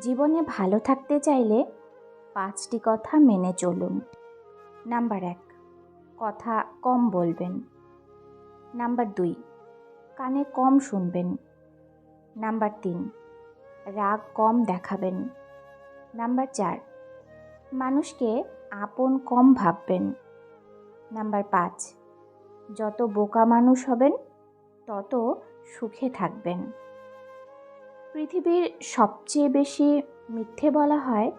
জীবনে ভালো থাকতে চাইলে পাঁচটি কথা মেনে চলুন। নাম্বার এক, কথা কম বলবেন। নাম্বার দুই, কানে কম শুনবেন। নাম্বার তিন, রাগ কম দেখাবেন। নাম্বার চার, মানুষকে আপন কম ভাববেন। নাম্বার পাঁচ, যত বোকা মানুষ হবেন, তত সুখে থাকবেন। পৃথিবীর সবচেয়ে বেশি মিথ্যে বলা হয়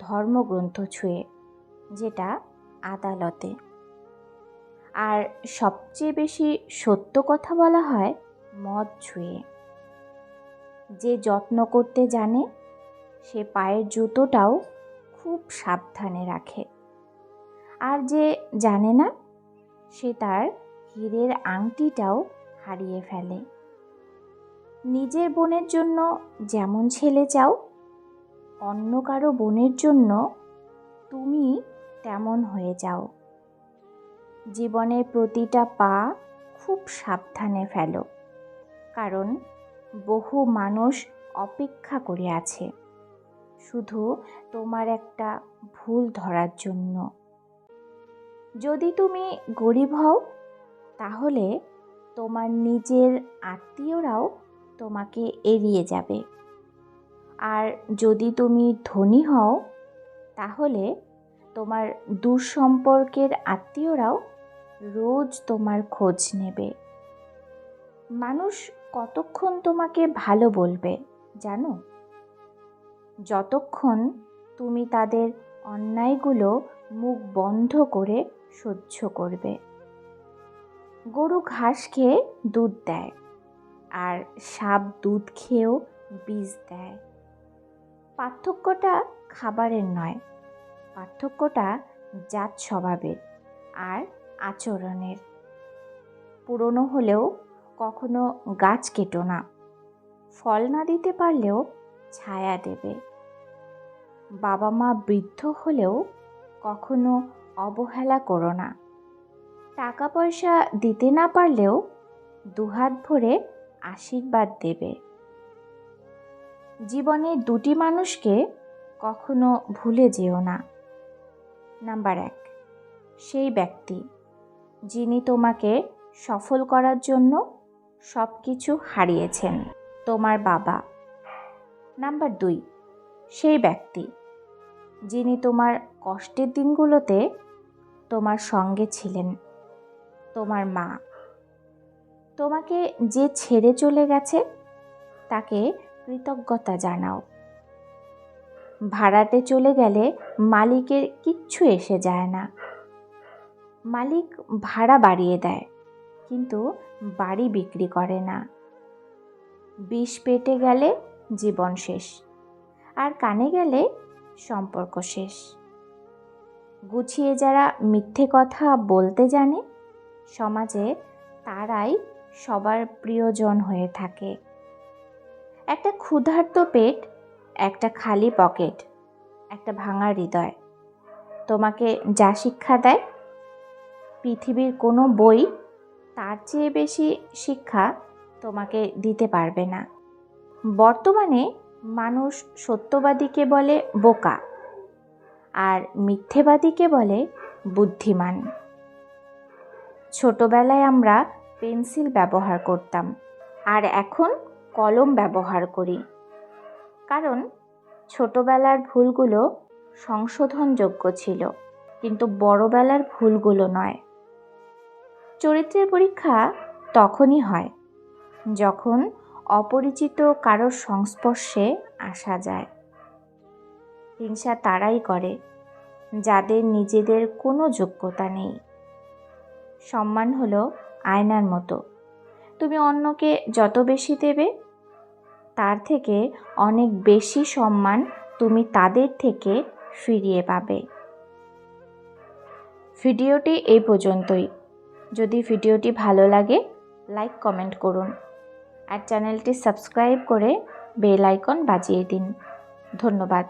ধর্মগ্রন্থ ছুঁয়ে, যেটা আদালতে। আর সবচেয়ে বেশি সত্য কথা বলা হয় মদ ছুঁয়ে। যে যত্ন করতে জানে, সে পায়ের জুতোটাও খুব সাবধানে রাখে। আর যে জানে না, সে তার হীরের আংটিটাও হারিয়ে ফেলে। নিজের বোনের জন্য যেমন ছেলে চাও, অন্য কারও বোনের জন্য তুমি তেমন হয়ে যাও। জীবনের প্রতিটা পা খুব সাবধানে ফেলো, কারণ বহু মানুষ অপেক্ষা করে আছে, শুধু তোমার একটা ভুল ধরার জন্য। যদি তুমি গরিব হও, তাহলে তোমার নিজের আত্মীয়রাও তোমাকে এড়িয়ে যাবে। আর যদি তুমি ধনী হও, তাহলে তোমার দূর সম্পর্কের আত্মীয়রাও রোজ তোমার খোঁজ নেবে। মানুষ কতক্ষণ তোমাকে ভালো বলবে জানো? যতক্ষণ তুমি তাদের অন্যায়গুলো মুখ বন্ধ করে সহ্য করবে। গরু ঘাস খেয়ে দুধ দেয়। সাপ দুধ খেয়েও বীজ দেয়। পার্থক্যটা খাবারের নয়, পার্থক্যটা জাত স্বভাবের আর আচরণের। পুরনো হলেও কখনো গাছ কেটো না, ফল না দিতে পারলেও ছায়া দেবে। বাবা মা বৃদ্ধ হলেও কখনো অবহেলা করো না টাকা পয়সা দিতে না পারলেও দুহাত ভরে আশীর্বাদ দেবে। জীবনে দুটি মানুষকে কখনো ভুলে যেও না। নাম্বার এক, সেই ব্যক্তি যিনি তোমাকে সফল করার জন্য সব কিছু হারিয়েছেন, তোমার বাবা। নাম্বার দুই, সেই ব্যক্তি যিনি তোমার কষ্টের দিনগুলোতে তোমার সঙ্গে ছিলেন, তোমার মা। তোমাকে যে ছেড়ে চলে গেছে, তাকে কৃতজ্ঞতা জানাও। ভাড়াটে চলে গেলে মালিকের কিচ্ছু এসে যায় না। মালিক ভাড়া বাড়িয়ে দেয়, কিন্তু বাড়ি বিক্রি করে না। বিষ পেটে গেলে জীবন শেষ, আর কানে গেলে সম্পর্ক শেষ। গুছিয়ে যারা মিথ্যে কথা বলতে জানে, সমাজে তারাই সবার প্রিয়জন হয়ে থাকে। একটা ক্ষুধার্ত পেট, একটা খালি পকেট, একটা ভাঙা হৃদয়। তোমাকে যা শিক্ষা দেয়, পৃথিবীর কোনো বই, তার চেয়ে বেশি শিক্ষা তোমাকে দিতে পারবে না। বর্তমানে মানুষ সত্যবাদীকে বলে বোকা, আর মিথ্যেবাদীকে বলে বুদ্ধিমান। ছোটবেলায় আমরা পেন্সিল ব্যবহার করতাম। আর এখন কলম ব্যবহার করি। কারণ ছোটবেলার ভুলগুলো সংশোধনযোগ্য ছিল, কিন্তু বড়বেলার ভুলগুলো নয়। চরিত্রের পরীক্ষা তখনই হয়, যখন অপরিচিত কারোর সংস্পর্শে আসা যায়। হিংসা তারাই করে, যাদের নিজেদের কোনো যোগ্যতা নেই। সম্মান হলো আয়নার মতো। তুমি অন্যকে যত বেশি দেবে, তার থেকে অনেক বেশি সম্মান তুমি তাদের থেকে ফিরিয়ে পাবে। ভিডিওটি এই পর্যন্তই। যদি ভিডিওটি ভালো লাগে, লাইক, কমেন্ট করুন। আর চ্যানেলটি সাবস্ক্রাইব করে বেল আইকন বাজিয়ে দিন। ধন্যবাদ।